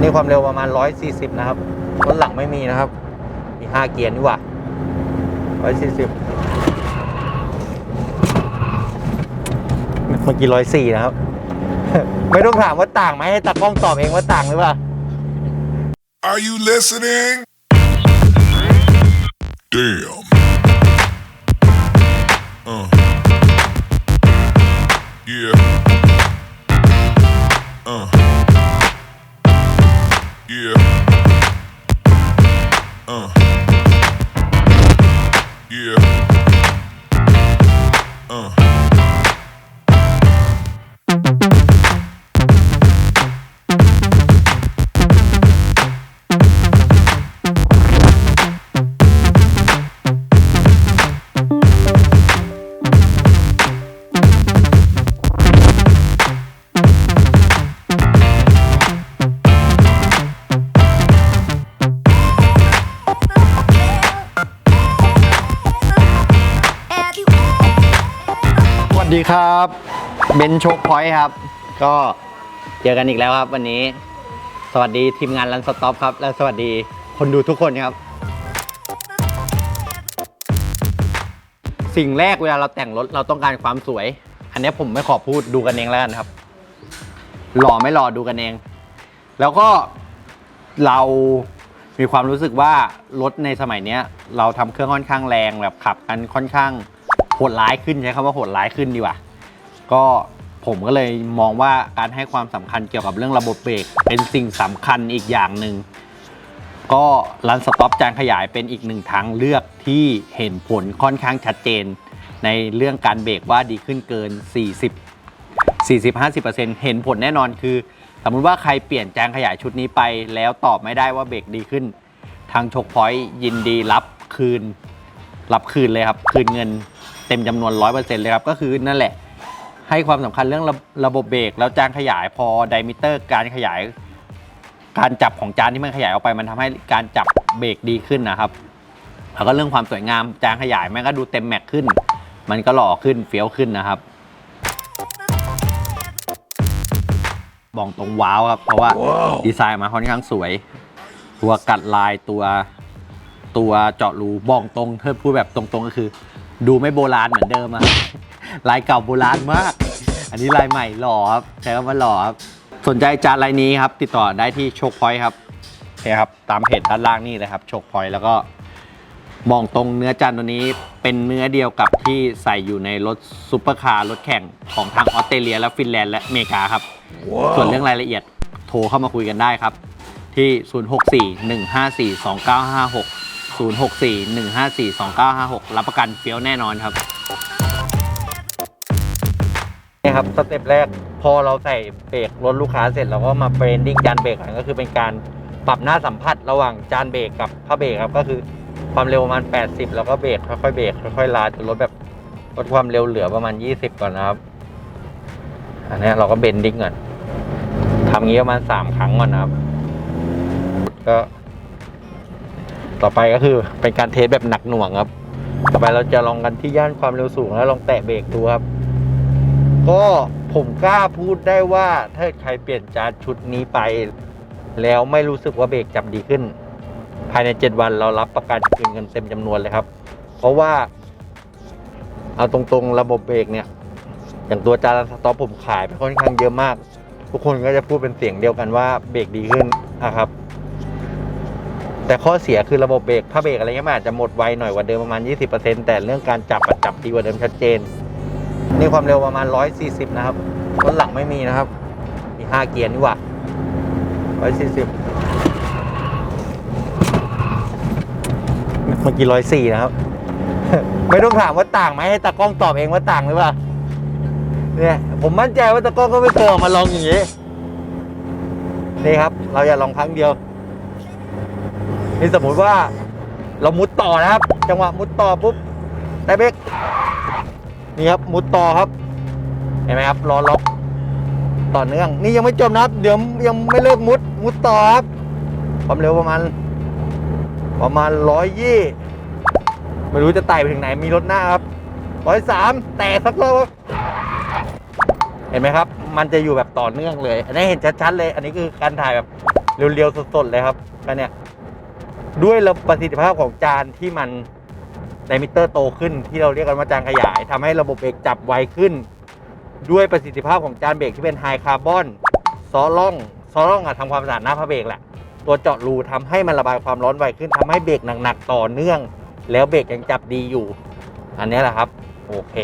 นี่ความเร็วประมาณ 140 นะครับรถหลังไม่มีนะครับ มี 5 เกียร์นี่หว่า140 เมื่อกี้104 นะครับ ไม่ต้องถามว่าต่างไหมให้ตากล้องตอบเองว่าต่างหรือเปล่า Are you listening? Damn. Uh. Yeah. สวัสดีครับเบนโชคพอยต์ครับ ก็เจอกันอีกแล้วครับ วันนี้ สวัสดีทีมงานรันสต็อปครับ และสวัสดีคนดูทุกคนครับ สิ่งแรกเวลาเราแต่งรถเราต้องการความสวย อันนี้ผมไม่ขอพูดดูกันเองแล้วกันครับ หล่อไม่หล่อดูกันเอง แล้วก็เรามีความรู้สึกว่ารถในสมัยนี้เราทำเครื่องค่อนข้างแรงแบบขับกันค่อนข้าง หดร้ายขึ้นใช้คำว่าโหดร้ายขึ้นดีกว่า ก็ผมก็เลยมองว่าการให้ความสำคัญเกี่ยวกับเรื่องระบบเบรกเป็นสิ่งสำคัญอีกอย่างหนึ่งก็รันสต็อปจานขยายเป็นอีกหนึ่งทางเลือกที่เห็นผลค่อนข้างชัดเจน ในเรื่องการเบรกว่าดีขึ้นเกิน 40 40-50%เห็นผลแน่นอนคือ สมมติว่าใครเปลี่ยนจานขยายชุดนี้ไป แล้วตอบไม่ได้ว่าเบรกดีขึ้น ทางชกพอยต์ยินดีรับคืน รับคืนเลยครับ คืนเงิน เต็มจำนวน 100%เลยครับ ก็คือนั่นแหละ ให้ความสำคัญเรื่องระระบบเบรกแล้วจานขยายพอไดมิเตอร์การขยาย การจับของจานที่มันขยายออกไปมันทำให้การจับเบรกดีขึ้นนะครับแล้วก็เรื่องความสวยงามจานขยายมันก็ดูเต็มแม็กขึ้น มันก็หล่อขึ้นเฟี้ยวขึ้นนะครับบอกตรงว้าวครับ เพราะว่าดีไซน์มาค่อนข้างสวย ตัวกัดลายตัวตัวเจาะรูบอกตรงเธอพูดแบบตรงๆก็คือ ดูไม่โบราณเหมือนเดิมอะลายเก่าโบราณมาก อันนี้ลายใหม่หล่อครับใช้คำว่าหล่อครับสนใจจานลายนี้ครับ ติดต่อได้ที่โชคพอยต์ครับเนี่ยครับตามเพจด้านล่างนี่เลยครับโชคพอยต์แล้วก็มองตรงเนื้อจานตัวนี้เป็นเนื้อเดียวกับที่ใส่อยู่ในรถซุปเปอร์คาร์รถแข่งของทางออสเตรเลีย และฟินแลนด์และอเมริกาครับ ส่วนเรื่องรายละเอียดโทรเข้ามาคุยกันได้ครับ ที่ 0641542956 0641542956 รับประกันเฟี้ยวแน่นอนครับ นี่ครับสเต็ปแรกพอเราใส่เบรกรถลูกค้าเสร็จเราก็มาเบรนดิ้งจานเบรกกันก็คือเป็นการปรับหน้าสัมผัสระหว่างจานเบรกกับผ้าเบรกครับก็คือความเร็วประมาณ 80 แล้วก็เบรกค่อยๆเบรกค่อยๆลาจนรถแบบลดความเร็วเหลือประมาณ 20 ก่อนนะครับ อันนี้เราก็เบนดิ้งก่อนทำงี้ประมาณ 3 ครั้งก่อนนะครับ ก็ ต่อไปก็คือเป็นการเทสแบบหนักหน่วงครับ ต่อไปเราจะลองกันที่ย่านความเร็วสูงแล้วลองแตะเบรกดูครับ ก็ผมกล้าพูดได้ว่าถ้าใครเปลี่ยนจานชุดนี้ไป แล้วไม่รู้สึกว่าเบรกจับดีขึ้น ภายใน 7 วันเรารับประกันคืนเงินเต็มจำนวนเลยครับ เพราะว่า เอาตรงๆระบบเบรกเนี่ย อย่างตัวจานสต็อปผมขายไปค่อนข้างเยอะมาก ทุกคนก็จะพูดเป็นเสียงเดียวกันว่าเบรกดีขึ้นนะครับ แต่ข้อเสียคือระบบเบรกผ้าเบรกอะไรเงี้ยมันอาจจะหมดไวหน่อยกว่าเดิมประมาณ 20%แต่เรื่องการจับจับดีกว่าเดิมชัดเจน นี่ความเร็วประมาณ 140 นะครับรถหลังไม่มีนะครับ มี 5 เกียร์นี่หว่า140 เมื่อกี้104 นะครับ ไม่ต้องถามว่าต่างไหมให้ตากล้องตอบเองว่าต่างหรือเปล่าเนี่ยผมมั่นใจว่าตากล้องก็ไม่เคยออกมาลองอย่างนี้ นี่ครับ เราอย่าลองครั้งเดียว นี่สมมุติว่าเรามุดต่อนะครับ จังหวะมุดต่อปุ๊บได้เบรกนี่ครับมุดต่อครับ เห็นไหมครับรอล็อกต่อเนื่อง นี่ยังไม่จบนะครับ เดี๋ยวยังไม่เลิกมุดมุดต่อครับความเร็วประมาณ ประมาณร้อยยี่ไม่รู้จะไต่ไปถึงไหนมีรถหน้าครับร้อยสามแต่สักรอบเห็นไหมครับ มันจะอยู่แบบต่อเนื่องเลย อันนี้เห็นชัดๆเลย อันนี้คือการถ่ายแบบเรียวๆสดๆเลยครับก็เนี่ย ด้วยระประสิทธิภาพของจานที่มันไดมิเตอร์โตขึ้น ที่เราเรียกกันว่าจานขยายทำให้ระบบเบรกจับไวขึ้น ด้วยประสิทธิภาพของจานเบรกที่เป็นไฮคาร์บอนซอล่องซอล่องอะทำความสะอาดหน้าพระเบรกแหละตัวเจาะรูทำให้มันระบายความร้อนไวขึ้นทำให้เบรกหนักๆต่อเนื่อง แล้วเบรกยังจับดีอยู่ อันนี้แหละครับ โอเค